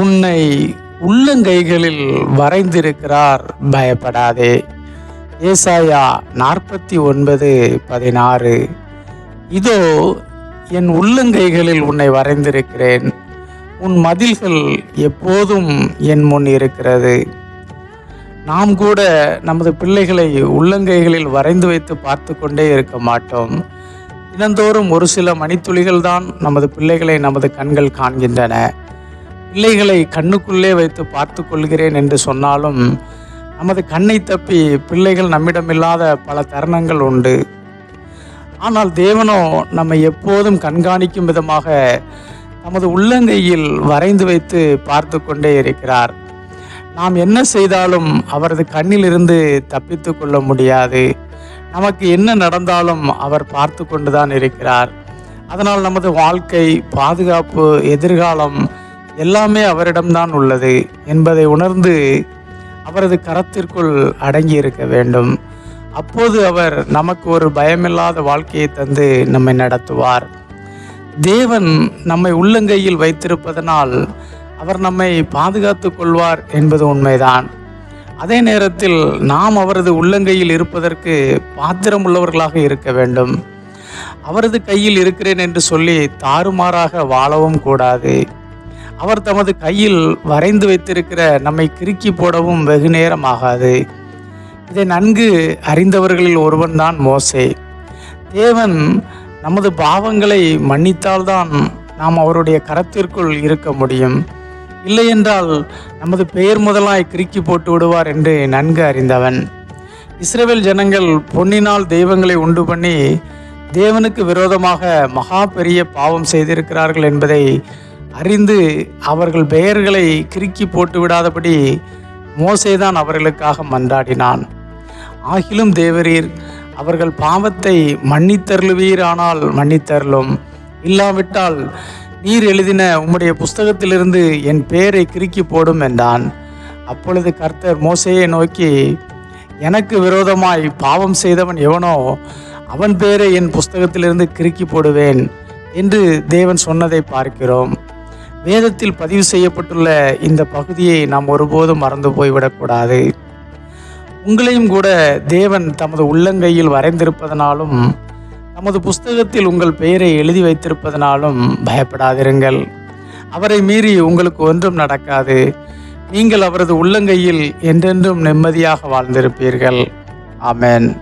உன்னை உள்ளங்கைகளில் வரைந்திருக்கிறார் பயப்படாதே. ஏசாயா நாற்பத்தி ஒன்பது பதினாறு. இதோ என் உள்ளங்கைகளில் உன்னை வரைந்திருக்கிறேன். உன் மதில்கள் எப்போதும் என் முன் இருக்கிறது. நாம் கூட நமது பிள்ளைகளை உள்ளங்கைகளில் வரைந்து வைத்து பார்த்து கொண்டே இருக்க மாட்டோம். தினந்தோறும் ஒரு சில மணித்துளிகள் தான் நமது பிள்ளைகளை நமது கண்கள் காண்கின்றன. பிள்ளைகளை கண்ணுக்குள்ளே வைத்து பார்த்து கொள்கிறேன் என்று சொன்னாலும் நமது கண்ணை தப்பி பிள்ளைகள் நம்மிடமில்லாத பல தருணங்கள் உண்டு. ஆனால் தேவனோ நம்மை எப்போதும் கண்காணிக்கும் விதமாக நமது உள்ளங்கையில் வரைந்து வைத்து பார்த்து கொண்டே இருக்கிறார். நாம் என்ன செய்தாலும் அவரது கண்ணிலிருந்து தப்பித்து கொள்ள முடியாது. நமக்கு என்ன நடந்தாலும் அவர் பார்த்து கொண்டுதான் இருக்கிறார். அதனால் நமது வாழ்க்கை பாதுகாப்பு எதிர்காலம் எல்லாமே அவரிடம்தான் உள்ளது என்பதை உணர்ந்து அவரது கரத்திற்குள் அடங்கி இருக்க வேண்டும். அப்போது அவர் நமக்கு ஒரு பயமில்லாத வாழ்க்கையை தந்து நம்மை நடத்துவார். தேவன் நம்மை உள்ளங்கையில் வைத்திருப்பதனால் அவர் நம்மை பாதுகாத்து கொள்வார் என்பது உண்மைதான். அதே நேரத்தில் நாம் அவரது உள்ளங்கையில் இருப்பதற்கு பாத்திரம் உள்ளவர்களாக இருக்க வேண்டும். அவரது கையில் இருக்கிறேன் என்று சொல்லி தாறுமாறாக வாழவும் கூடாது. அவர் தமது கையில் வரைந்து வைத்திருக்கிற நம்மை கிறுக்கி போடவும் வெகு நேரம் ஆகாது இதை நன்கு அறிந்தவர்களில் ஒருவன்தான் மோசே. தேவன் நமது பாவங்களை மன்னித்தால்தான் நாம் அவருடைய கரத்திற்குள் இருக்க முடியும். இல்லையென்றால் நமது பெயர் முதலாய் கிறுக்கி போட்டு விடுவார் என்று நன்கு அறிந்தவன். இஸ்ரேல் ஜனங்கள் பொன்னினால் தெய்வங்களை உண்டு பண்ணி தேவனுக்கு விரோதமாக மகா பெரிய பாவம் செய்திருக்கிறார்கள் என்பதை அறிந்து அவர்கள் பெயர்களை கிறுக்கி போட்டு விடாதபடி மோசேதான் அவர்களுக்காக மன்றாடினான். ஆகிலும் தேவரீர் அவர்கள் பாவத்தை மன்னித்தருளுவீர் ஆனால் மன்னித்தருளும். இல்லாவிட்டால் நீர் எழுதின உம்முடைய புஸ்தகத்திலிருந்து என் பெயரை கிறுக்கி போடும் என்றான். அப்பொழுது கர்த்தர் மோசையை நோக்கி எனக்கு விரோதமாய் பாவம் செய்தவன் எவனோ அவன் பெயரை என் புஸ்தகத்திலிருந்து கிறுக்கி போடுவேன் என்று தேவன் சொன்னதை பார்க்கிறோம். வேதத்தில் பதிவு செய்யப்பட்டுள்ள இந்த பகுதியை நாம் ஒருபோதும் மறந்து போய்விடக்கூடாது. உங்களையும் கூட தேவன் தமது உள்ளங்கையில் வரைந்திருப்பதனாலும் தமது புஸ்தகத்தில் உங்கள் பெயரை எழுதி வைத்திருப்பதனாலும் பயப்படாதிருங்கள். அவரை மீறி உங்களுக்கு ஒன்றும் நடக்காது. நீங்கள் அவரது உள்ளங்கையில் என்றென்றும் நிம்மதியாக வாழ்ந்திருப்பீர்கள். ஆமேன்.